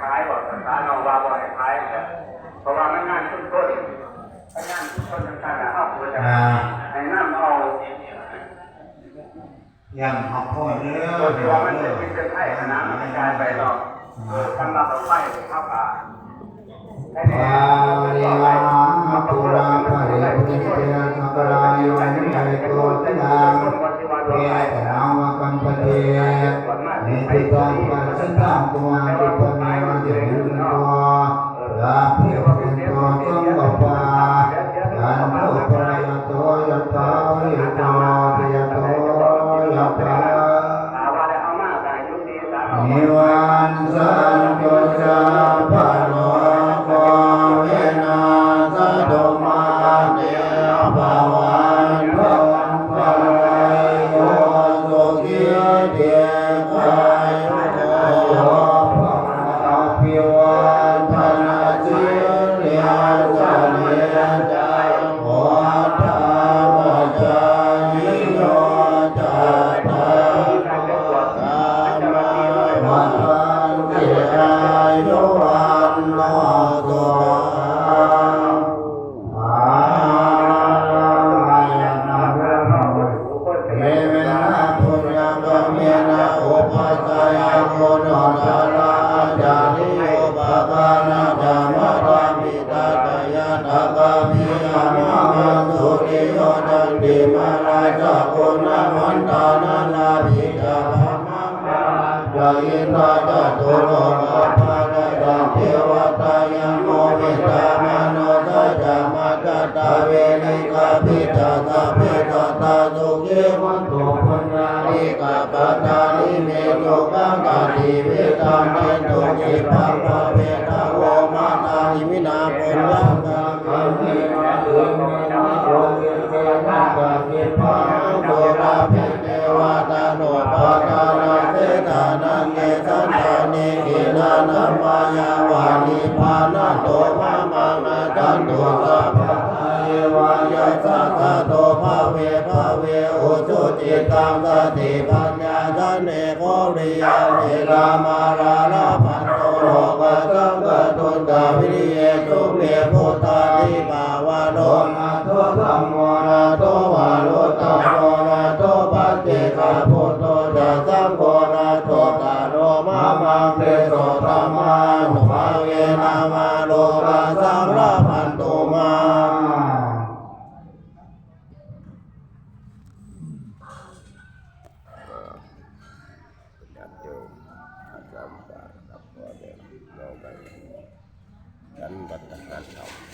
ท้ายบอกสารเอาว่าบ่ให้ท้ายเนี่ยเพราะว่ามันงานชุมชนมันงานชุมชนต่างๆนะครอบครัวจะให้น้ำเอายังหักพ่อเนื้อตัวเดี๋ที่ยวว่ามันเนื้จะอเป็นเส้นไทยนะมันกระจายไปเนาะเออทำรับเอาไฟเข้าป่าให้ปาริมาปุราภาริปุริเตสักรายวัน อินทาจตุโลกะภะระดังเทวตายังโมวิตามโนทัจจามาตตาเวนิกาภิจาตาภิตาตาสุเกวันตุปัญญานิกาปตานิเมตุกังกาติเวตังเมตุจิปังภเวทะโวมาตานิมินาปุญญากัง นังเกสันตานิกินานัมายาวานิพานาโตมะมังอาจันตุสัพพะเยวายะสัพพะโตภะเวภะเวอุจุจิตังสติปัญญาทันเนโกริยาเนกามาราลาพันโตโลกะสังกตุนตาวิริเยตุเมพุทธานิบา กับพ่อเด็กน้องไปกันบัตรการเขา